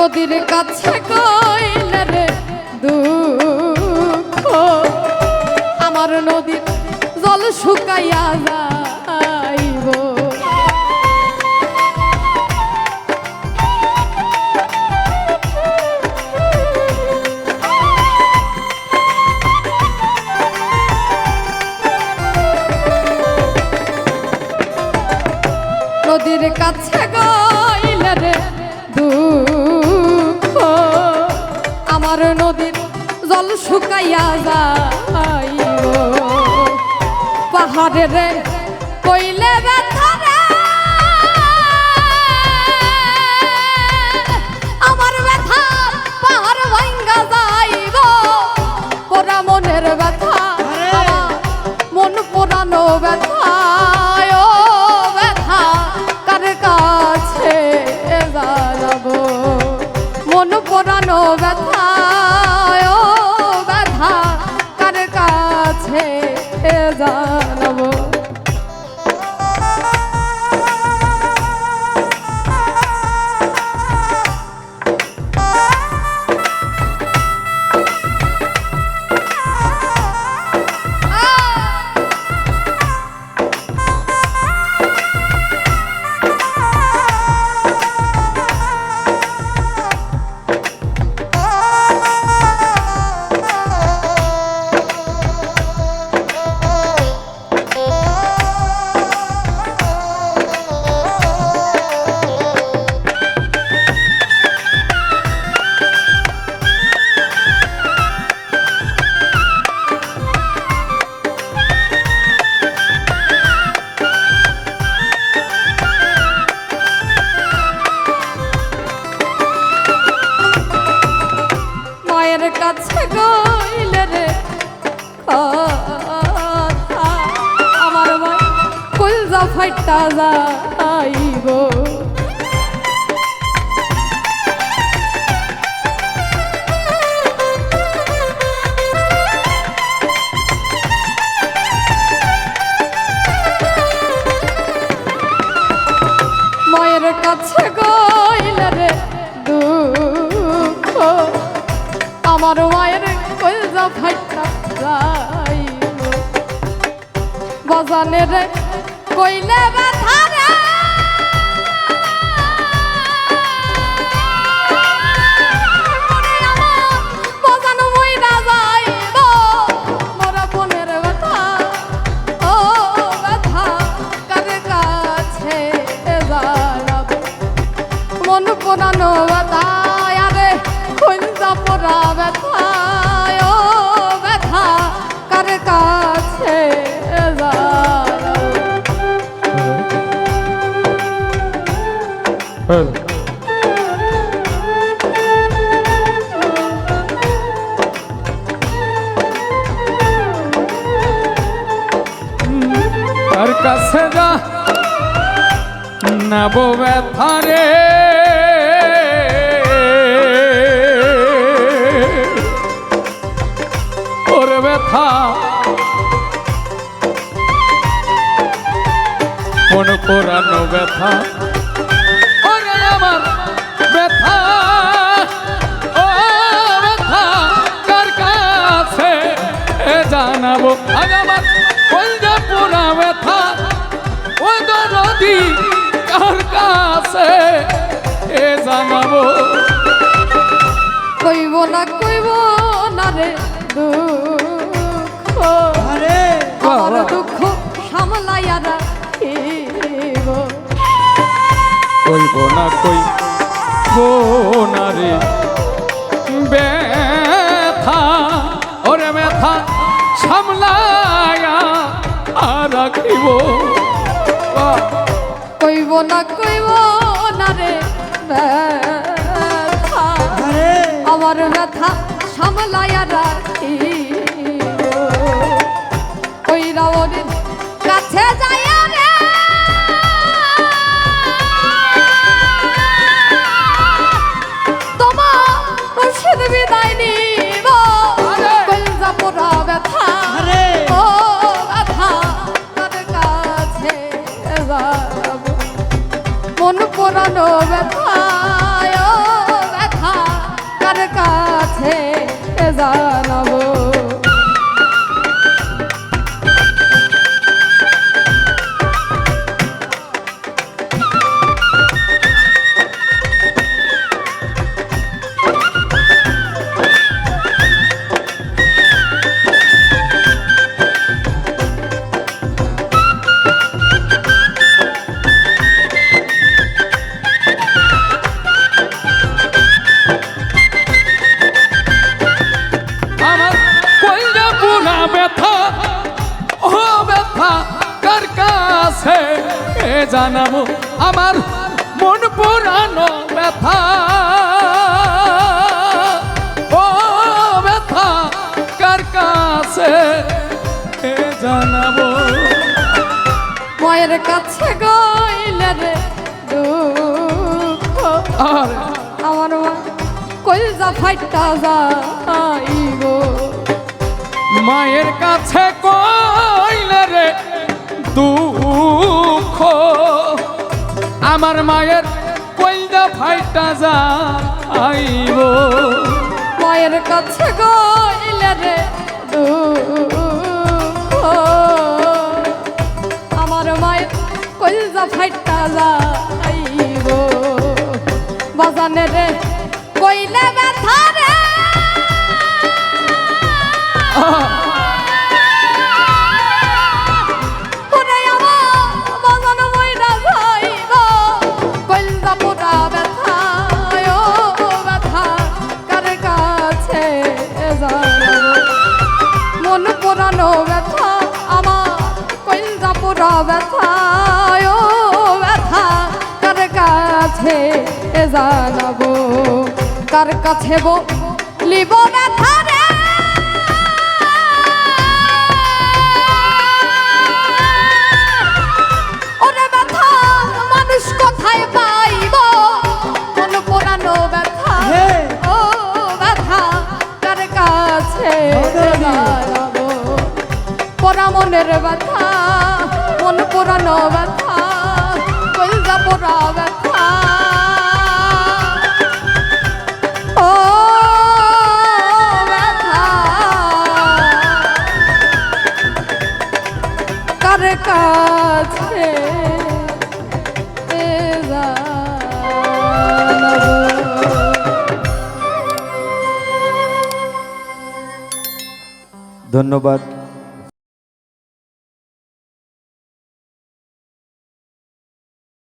নদীর কাছে কইলে দুঃখ আমার নদীর জল শুকাইয়া যাইব শুকাইয়া যাইব পাহাড়ে ফাইটা যাইব মায়ের কাছে গইলে রে দুঃখ। আমার মায়ের কলজা ফাইটা যাইব। বাজানে রে কইলে ব্যথা রে। ওরে তার কাছে যা নব ব্যথারে ওর ব্যথা। মন পোড়ানো ব্যথা। ব্যথা ওই নদী কার কাছে এ জানাব? কইব না কইব না রে দুঃখ। আরে। আমার। দুঃখ সামলাইয়া রাখিব। কইব না কই না রে। ব্যথা আহ, কইব না কইব না রে আমার ব্যথা সামলাইয়া রাখিব। পুরানো ব্যথায় ব্যথা কার কাছে যার জানাব আমার মন পুরানো ব্যথা। ও ব্যথা কার কাছে জানাব? মায়ের কাছে গইলে রে দুঃখ। আমার মা কলজা ফাইটা যাইব। মায়ের কাছে কইলে রে দুঃখ। আমার মায়ের কইদা ফাইটা যাইব। মায়ের কাছে গইলে রে আমার মায়ের কলজা ফাইটা যাইব। বাজানে রে কইলে ব্যথা কাছে জানাব কার কাছে বলিব ব্যথা রে। ওরে ব্যথা মানুষ কোথায় পাইব? পোড়ানো ব্যথা। ও ব্যথা কার কাছে দাঁড়াবো পোড়া মনের ব্যথা। ধন্যবাদ।